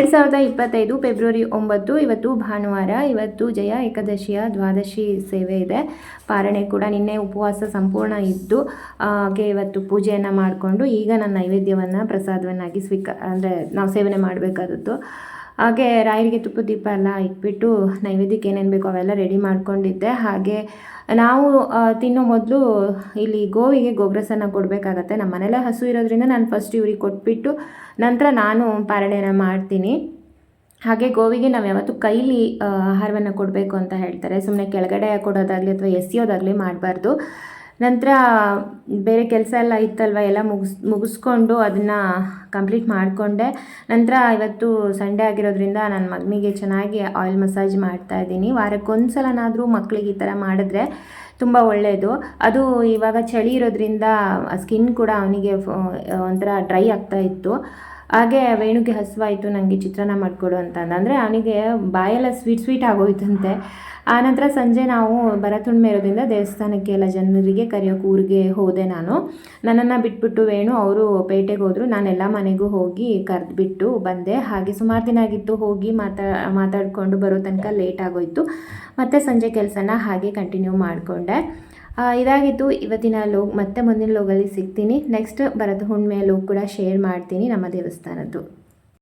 ಎರಡು ಸಾವಿರದ ಇಪ್ಪತ್ತೈದು ಫೆಬ್ರವರಿ ಒಂಬತ್ತು, ಇವತ್ತು ಭಾನುವಾರ, ಇವತ್ತು ಜಯ ಏಕಾದಶಿಯ ದ್ವಾದಶಿ ಸೇವೆ ಇದೆ. ಪಾರಣೆ ಕೂಡ ನಿನ್ನೆ ಉಪವಾಸ ಸಂಪೂರ್ಣ ಇದ್ದು, ಹಾಗೆ ಇವತ್ತು ಪೂಜೆಯನ್ನು ಮಾಡಿಕೊಂಡು ಈಗ ನನ್ನ ನೈವೇದ್ಯವನ್ನು ಪ್ರಸಾದವನ್ನಾಗಿ ಸ್ವೀಕ, ಅಂದರೆ ನಾವು ಸೇವನೆ ಮಾಡಬೇಕಾದದ್ದು. ಹಾಗೆ ರಾಯರಿಗೆ ತುಪ್ಪ ದೀಪ ಎಲ್ಲ ಇಟ್ಬಿಟ್ಟು ನೈವೇದ್ಯಕ್ಕೆ ಏನೇನು ಬೇಕೋ ಅವೆಲ್ಲ ರೆಡಿ ಮಾಡ್ಕೊಂಡಿದ್ದೆ. ಹಾಗೆ ನಾವು ತಿನ್ನೋ ಮೊದಲು ಇಲ್ಲಿ ಗೋವಿಗೆ ಗೊಬ್ಬರಸನ್ನು ಕೊಡಬೇಕಾಗತ್ತೆ. ನಮ್ಮ ಮನೇಲೆ ಹಸು ಇರೋದ್ರಿಂದ ನಾನು ಫಸ್ಟ್ ಇವ್ರಿಗೆ ಕೊಟ್ಬಿಟ್ಟು ನಂತರ ನಾನು ಪಾರಣೆನ ಮಾಡ್ತೀನಿ. ಹಾಗೆ ಗೋವಿಗೆ ನಾವು ಯಾವತ್ತೂ ಕೈಲಿ ಆಹಾರವನ್ನು ಕೊಡಬೇಕು ಅಂತ ಹೇಳ್ತಾರೆ. ಸುಮ್ಮನೆ ಕೆಳಗಡೆ ಕೊಡೋದಾಗಲಿ ಅಥವಾ ಎಸೆಯೋದಾಗಲಿ ಮಾಡಬಾರ್ದು. ನಂತರ ಬೇರೆ ಕೆಲಸ ಎಲ್ಲ ಇತ್ತಲ್ವ, ಎಲ್ಲ ಮುಗಿಸ್, ಮುಗಿಸ್ಕೊಂಡು ಅದನ್ನು ಕಂಪ್ಲೀಟ್ ಮಾಡಿಕೊಂಡೆ. ನಂತರ ಇವತ್ತು ಸಂಡೇ ಆಗಿರೋದ್ರಿಂದ ನನ್ನ ಮಗನಿಗೆ ಚೆನ್ನಾಗಿ ಆಯಿಲ್ ಮಸಾಜ್ ಮಾಡ್ತಾ ಇದ್ದೀನಿ. ವಾರಕ್ಕೊಂದು ಸಲನಾದರೂ ಮಕ್ಕಳಿಗೆ ಈ ಥರ ಮಾಡಿದ್ರೆ ತುಂಬ ಒಳ್ಳೆಯದು ಅದು ಇವಾಗ ಚಳಿ ಇರೋದ್ರಿಂದ ಸ್ಕಿನ್ ಕೂಡ ಅವನಿಗೆ ಒಂಥರ ಡ್ರೈ ಆಗ್ತಾ ಇತ್ತು. ಹಾಗೆ ವೇಣುಗೆ ಹಸುವಾಯಿತು ನನಗೆ ಚಿತ್ರಾನ್ನ ಮಾಡಿಕೊಡು ಅಂತ ಅಂದರೆ ಅವನಿಗೆ ಬಾಯೆಲ್ಲ ಸ್ವೀಟ್ ಸ್ವೀಟ್ ಆಗೋಯ್ತಂತೆ. ಆನಂತರ ಸಂಜೆ ನಾವು ಭರತುಣ್ಮೆ ಇರೋದ್ರಿಂದ ದೇವಸ್ಥಾನಕ್ಕೆ ಎಲ್ಲ ಜನರಿಗೆ ಕರೆಯೋಕೆ ಊರಿಗೆ ಹೋದೆ ನಾನು. ನನ್ನನ್ನು ಬಿಟ್ಬಿಟ್ಟು ವೇಣು, ಅವರು ಪೇಟೆಗೆ ಹೋದರು. ನಾನೆಲ್ಲ ಮನೆಗೂ ಹೋಗಿ ಕರೆದುಬಿಟ್ಟು ಬಂದೆ. ಹಾಗೆ ಸುಮಾರು ದಿನ ಆಗಿತ್ತು, ಹೋಗಿ ಮಾತಾ, ಮಾತಾಡಿಕೊಂಡು ಬರೋ ತನಕ ಲೇಟ್ ಆಗೋಯ್ತು. ಮತ್ತು ಸಂಜೆ ಕೆಲಸನ ಹಾಗೆ ಕಂಟಿನ್ಯೂ ಮಾಡಿಕೊಂಡೆ. ಇದಾಗಿತ್ತು ಇವತ್ತಿನ ಲೋಗ್, ಮತ್ತೆ ಮುಂದಿನ ಲೋಗಲ್ಲಿ ಸಿಗ್ತೀನಿ. ನೆಕ್ಸ್ಟ್ ಭರತ ಹುಣ್ಣಿಮೆ ಲೋಗ್ ಕೂಡ ಶೇರ್ ಮಾಡ್ತೀನಿ ನಮ್ಮ ದೇವಸ್ಥಾನದ್ದು.